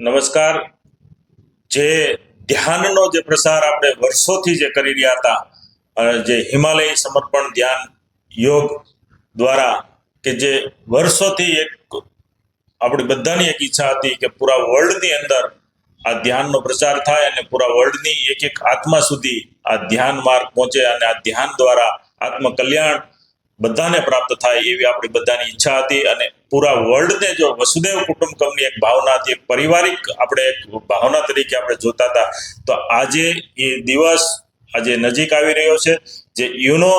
નમસ્કાર. જે ધ્યાનનો જે પ્રસાર આપણે વર્ષોથી જે કરી રહ્યા હતા અને જે હિમાલય સમર્પણ ધ્યાન યોગ દ્વારા કે જે વર્ષોથી એક આપણી બધાની એક ઈચ્છા હતી કે પૂરા વર્લ્ડની અંદર આ ધ્યાનનો પ્રચાર થાય અને પૂરા વર્લ્ડની એક એક આત્મા સુધી આ ધ્યાન માર્ગ પહોંચે અને આ ધ્યાન દ્વારા આત્મ કલ્યાણ બધાને પ્રાપ્ત થાય એવી આપણી બધાની ઈચ્છા હતી અને પૂરા વર્લ્ડને જો વસુદેવ કુટુંબકમની એક ભાવના હતી, એક પારિવારિક આપણે એક ભાવના તરીકે આપણે જોતા હતા, તો આજે એ દિવસ આજે નજીક આવી રહ્યો છે, જે યુનો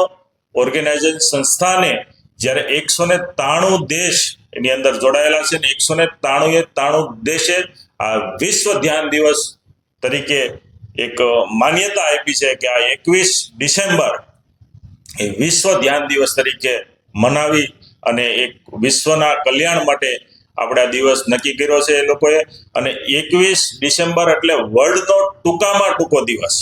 ઓર્ગેનાઇઝેશન સંસ્થાને જ્યારે એકસો ને ત્રાણું દેશ એની અંદર જોડાયેલા છે ને એકસો ને ત્રાણું એ ત્રાણું દેશે આ વિશ્વ ધ્યાન દિવસ તરીકે એક માન્યતા આપી છે કે આ એકવીસ ડિસેમ્બર એ વિશ્વ ધ્યાન દિવસ તરીકે મનાવી અને એક વિશ્વના કલ્યાણ માટે આપણે આ દિવસ નક્કી કર્યો છે એ લોકોએ. અને એકવીસ ડિસેમ્બર એટલે વર્લ્ડનો ટૂંકામાં ટૂંકો દિવસ.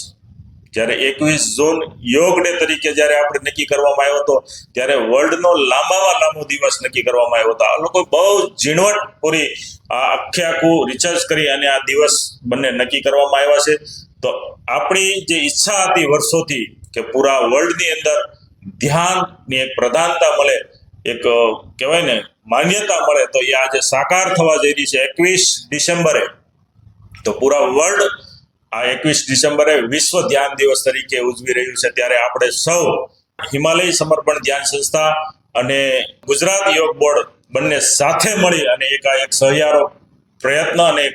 જ્યારે એકવીસ જૂન યોગ ડે તરીકે જ્યારે આપણે નક્કી કરવામાં આવ્યો હતો, ત્યારે વર્લ્ડનો લાંબામાં લાંબો દિવસ નક્કી કરવામાં આવ્યો હતો. આ લોકો બહુ ઝીણવટ પૂરી આ આખે આખું રિસર્ચ કરી અને આ દિવસ બંને નક્કી કરવામાં આવ્યા છે. તો આપણી જે ઈચ્છા હતી વર્ષોથી કે પૂરા વર્લ્ડની અંદર ધ્યાનની એક પ્રધાનતા મળે, એક કહેવાય ને, માન્યતા મળે, તો એ આજે સાકાર થવા જઈ રહી છે એકવીસ ડિસેમ્બરે. તો પૂરા વર્લ્ડ આ એકવીસ ડિસેમ્બરે વિશ્વ ધ્યાન દિવસ તરીકે ઉજવી રહ્યું છે. ત્યારે આપણે સૌ હિમાલય સમર્પણ ધ્યાન સંસ્થા અને ગુજરાત યોગ બોર્ડ બંને સાથે મળી અને એક આ એક સહિયારો પ્રયત્ન અને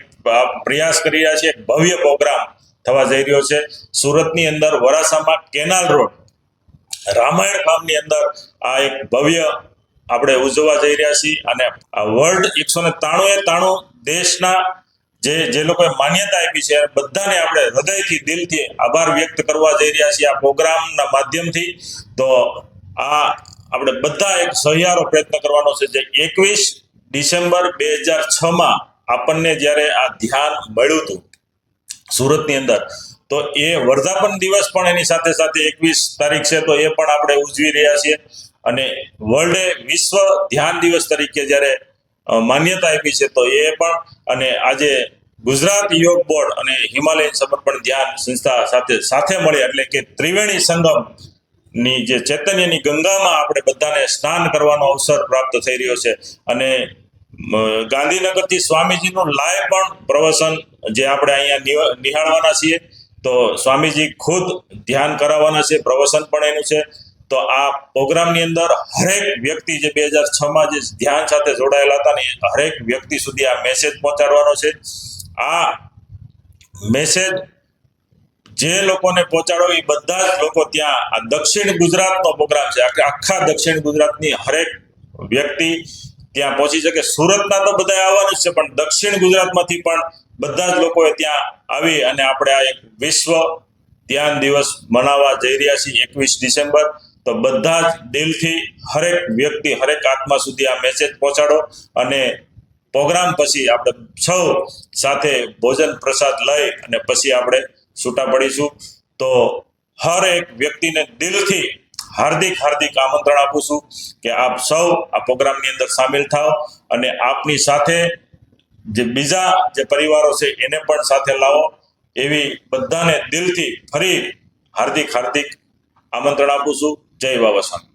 પ્રયાસ કરી રહ્યા છે ભવ્ય પ્રોગ્રામ થવા જઈ રહ્યો છે. સુરતની અંદર વરાસામાં કેનાલ રોડ રામાયણ ગામની અંદર આ એક ભવ્ય આપણે ઉજવવા જઈ રહ્યા છીએ અને આ વર્લ્ડ એકસો ને ત્રાણું ત્રાણું દેશના જે જે લોકોએ માન્યતા આપી છે, બધાને આપણે હૃદયથી, દિલથી આભાર વ્યક્ત કરવા જઈ રહ્યા છીએ આ પ્રોગ્રામના માધ્યમથી. તો આ આપણે બધા એક સહિયારો પ્રયત્ન કરવાનો છે જે એકવીસ ડિસેમ્બર બે હજાર છમાં આપણને જ્યારે આ ધ્યાન મળ્યું હતું સુરતની અંદર તો એ વર્ધાપન દિવસ પણ એની સાથે સાથે એકવીસ તારીખ છે, તો એ પણ આપણે ઉજવી રહ્યા છીએ. અને વર્લ્ડે વિશ્વ ધ્યાન દિવસ તરીકે જ્યારે માન્યતા આપી છે, તો એ પણ, અને આજે ગુજરાત યોગ બોર્ડ અને હિમાલયન સમર્પણ ધ્યાન સંસ્થા સાથે સાથે મળી એટલે કે ત્રિવેણી સંગમની જે ચૈતન્યની ગંગામાં આપણે બધાને સ્નાન કરવાનો અવસર પ્રાપ્ત થઈ રહ્યો છે. અને ગાંધીનગરથી સ્વામીજીનું લાઈવ પણ પ્રવચન જે આપણે અહીંયા નિહાળવાના છીએ. તો સ્વામીજી ખુદ ધ્યાન કરાવવાના છે પ્રવચન પણ એનું છે. તો આ પ્રોગ્રામની અંદર હરેક વ્યક્તિ જે બે હજાર છમાં જે ધ્યાન સાથે જોડાયેલા હતા ને હરેક વ્યક્તિ સુધી આ મેસેજ પહોંચાડવાનો છે. આ મેસેજ જે લોકોને પહોંચાડો એ બધા જ લોકો ત્યાં, આ દક્ષિણ ગુજરાતનો પ્રોગ્રામ છે. આખા દક્ષિણ ગુજરાતની હરેક વ્યક્તિ ત્યાં પહોંચી શકે. સુરતના તો બધા આવવાનું છે, પણ દક્ષિણ ગુજરાતમાંથી પણ બધા જ લોકોએ ત્યાં આવી અને આપણે આ એક વિશ્વ ધ્યાન દિવસ મનાવવા જઈ રહ્યા છીએ એકવીસ ડિસેમ્બર. તો બધા જ દિલથી હરેક વ્યક્તિ હરેક આત્મા સુધી આ મેસેજ પહોંચાડો અને પ્રોગ્રામ પછી આપણે સૌ સાથે ભોજન પ્રસાદ લઈ અને પછી આપણે છૂટા પડીશું. તો હર એક વ્યક્તિને દિલથી હાર્દિક હાર્દિક આમંત્રણ આપું છું કે આપ સૌ આ પ્રોગ્રામની અંદર સામેલ થાઓ અને આપની સાથે જે બીજા જે પરિવારો છે, એને પણ સાથે લાવો. એવી બધાને દિલથી ફરી હાર્દિક હાર્દિક આમંત્રણ આપું છું. જય બાબા